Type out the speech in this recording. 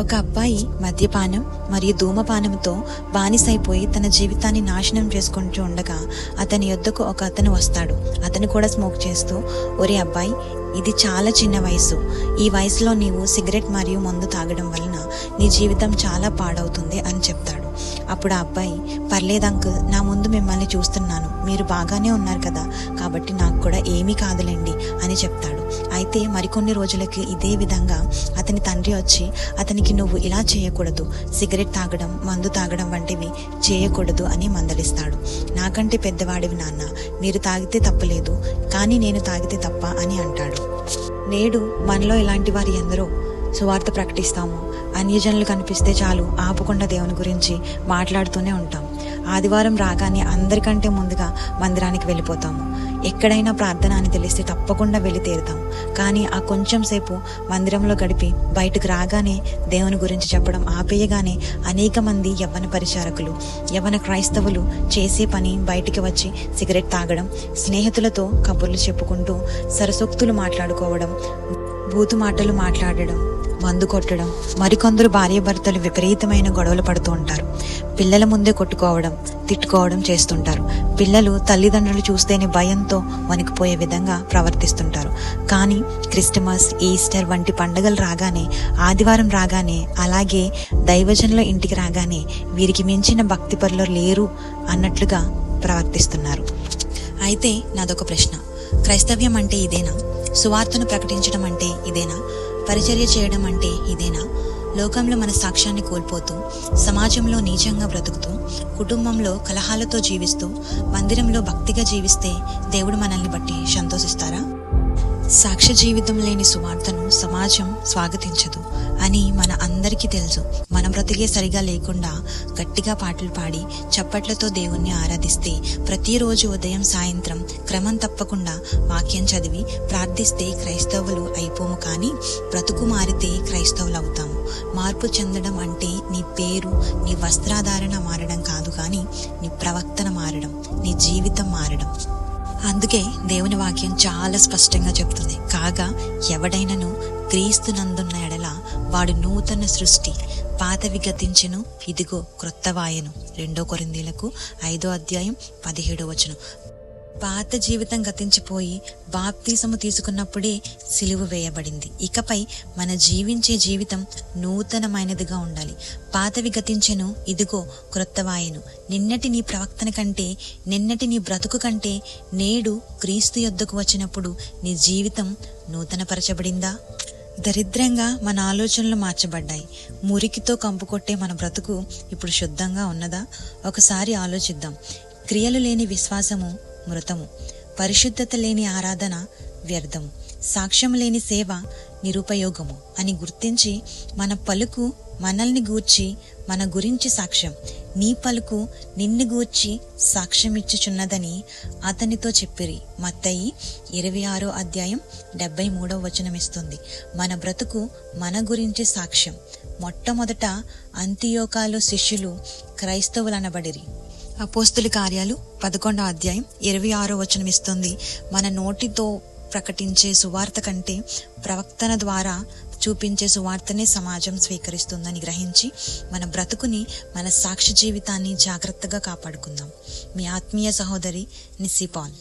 ఒక అబ్బాయి మద్యపానం మరియు ధూమపానంతో బానిసైపోయి తన జీవితాన్ని నాశనం చేసుకుంటూ ఉండగా అతని యొద్దకు ఒక అతను వస్తాడు. అతను కూడా స్మోక్ చేస్తూ ఒరే అబ్బాయి ఇది చాలా చిన్న వయసు ఈ వయసులో నీవు సిగరెట్ మరియు మందు తాగడం వలన నీ జీవితం చాలా పాడవుతుంది అని చెప్తాడు. అప్పుడు ఆ అబ్బాయి పర్లేదు అంకుల్ నా ముందు మిమ్మల్ని చూస్తున్నాను. మీరు బాగానే ఉన్నారు కదా. కాబట్టి నాకు కూడా ఏమీ కాదులేండి అని చెప్తాడు. అయితే మరికొన్ని రోజులకి ఇదే విధంగా అతని తండ్రి వచ్చి అతనికి నువ్వు ఇలా చేయకూడదు. సిగరెట్ తాగడం మందు తాగడం వంటివి చేయకూడదు అని మందలిస్తాడు. నాకంటే పెద్దవాడివి నాన్న. మీరు తాగితే తప్పలేదు. కానీ నేను తాగితే తప్ప అని అంటాడు. నేడు మనలో ఇలాంటి వారు ఎందరో సువార్త ప్రకటిస్తాము. అన్యజనులు కనిపిస్తే చాలు ఆపకుండా దేవుని గురించి మాట్లాడుతూనే ఉంటాం. ఆదివారం రాగానే అందరికంటే ముందుగా మందిరానికి వెళ్ళిపోతాము. ఎక్కడైనా ప్రార్థన అని తెలిస్తే తప్పకుండా వెళ్ళి తీరుతాం. కానీ ఆ కొంచెం సేపు మందిరంలో గడిపి బయటకు రాగానే దేవుని గురించి చెప్పడం ఆపేయగానే అనేక మంది యవ్వన పరిచారకులు యవ్వన క్రైస్తవులు చేసే పని బయటికి వచ్చి సిగరెట్ తాగడం స్నేహితులతో కబుర్లు చెప్పుకుంటూ సరసోక్తులు మాట్లాడుకోవడం బూతు మాటలు మాట్లాడడం మందు కొట్టడం మరికొందరు భార్యాభర్తలు విపరీతమైన గొడవలు పడుతూ ఉంటారు. పిల్లల ముందే కొట్టుకోవడం తిట్టుకోవడం చేస్తుంటారు. పిల్లలు తల్లిదండ్రులు చూస్తేనే భయంతో వణికిపోయే విధంగా ప్రవర్తిస్తుంటారు. కానీ క్రిస్టమస్ ఈస్టర్ వంటి పండుగలు రాగానే ఆదివారం రాగానే అలాగే దైవజనుల ఇంటికి రాగానే వీరికి మించిన భక్తి పరులు లేరు అన్నట్లుగా ప్రవర్తిస్తున్నారు. అయితే నాదొక ప్రశ్న. క్రైస్తవ్యం అంటే ఇదేనా? సువార్తను ప్రకటించడం అంటే ఇదేనా? పరిచర్య చేయడం అంటే ఇదేనా? లోకంలో మన సాక్ష్యాన్ని కోల్పోతూ సమాజంలో నీచంగా బ్రతుకుతూ కుటుంబంలో కలహాలతో జీవిస్తూ మందిరంలో భక్తిగా జీవిస్తే దేవుడు మనల్ని బట్టి సంతోషిస్తారా? సాక్ష్య జీవితం లేని సువార్తను సమాజం స్వాగతించదు. అని మన అందరికీ తెలుసు. మన బ్రతికే సరిగా లేకుండా గట్టిగా పాటలు పాడి చప్పట్లతో దేవుణ్ణి ఆరాధిస్తే ప్రతిరోజు ఉదయం సాయంత్రం క్రమం తప్పకుండా వాక్యం చదివి ప్రార్థిస్తే క్రైస్తవులు అయిపోము కానీ బ్రతుకు మారితే క్రైస్తవులు అవుతాము. మార్పు చెందడం అంటే నీ పేరు నీ వస్త్రాధారణ మారడం కాదు కానీ నీ ప్రవర్తన మారడం నీ జీవితం మారడం. అందుకే దేవుని వాక్యం చాలా స్పష్టంగా చెప్తుంది. కాగా ఎవడైనను క్రీస్తునందున్న వాడు నూతన సృష్టి. పాతవి గతించెను ఇదిగో క్రొత్తవాయను రెండో కొరిందీలకు ఐదో అధ్యాయం పదిహేడో వచనం. పాత జీవితం గతించిపోయి బాప్తీసము తీసుకున్నప్పుడే సిలువ వేయబడింది. ఇకపై మన జీవించే జీవితం నూతనమైనదిగా ఉండాలి. పాతవి గతించెను ఇదిగో క్రొత్తవాయను నిన్నటి నీ ప్రవక్తన కంటే నిన్నటి నీ బ్రతుకు కంటే నేడు క్రీస్తు యొద్దకు వచ్చినప్పుడు నీ జీవితం నూతనపరచబడిందా? దరిద్రంగా మన ఆలోచనలు మార్చబడ్డాయి. మురికితో కంపు కొట్టే మన బ్రతుకు ఇప్పుడు శుద్ధంగా ఉన్నదా? ఒకసారి ఆలోచిద్దాం. క్రియలు లేని విశ్వాసము మృతము. పరిశుద్ధత లేని ఆరాధన వ్యర్థము. సాక్ష్యం లేని సేవ నిరుపయోగము అని గుర్తించి మన పలుకు మనల్ని గూర్చి మన గురించి సాక్ష్యం. నీ పలుకు నిన్ను గూర్చి సాక్ష్యమిచ్చుచున్నదని అతనితో చెప్పిరి. మత్తయి ఇరవై ఆరో అధ్యాయం డెబ్బై మూడవ వచనం ఇస్తుంది. మన బ్రతుకు మన గురించి సాక్ష్యం. మొట్టమొదట అంత్యోకాలు శిష్యులు క్రైస్తవులనబడిరి. అపోస్తుల కార్యాలు పదకొండో అధ్యాయం ఇరవై ఆరో వచనం ఇస్తుంది. మన నోటితో ప్రకటించే సువార్త కంటే ప్రవక్తన ద్వారా చూపించే సువార్తనే సమాజం స్వీకరిస్తుందని గ్రహించి మన బ్రతుకుని మన సాక్షి జీవితాన్ని జాగ్రత్తగా కాపాడుకుందాం. మీ ఆత్మీయ సహోదరి నిస్సిపాల్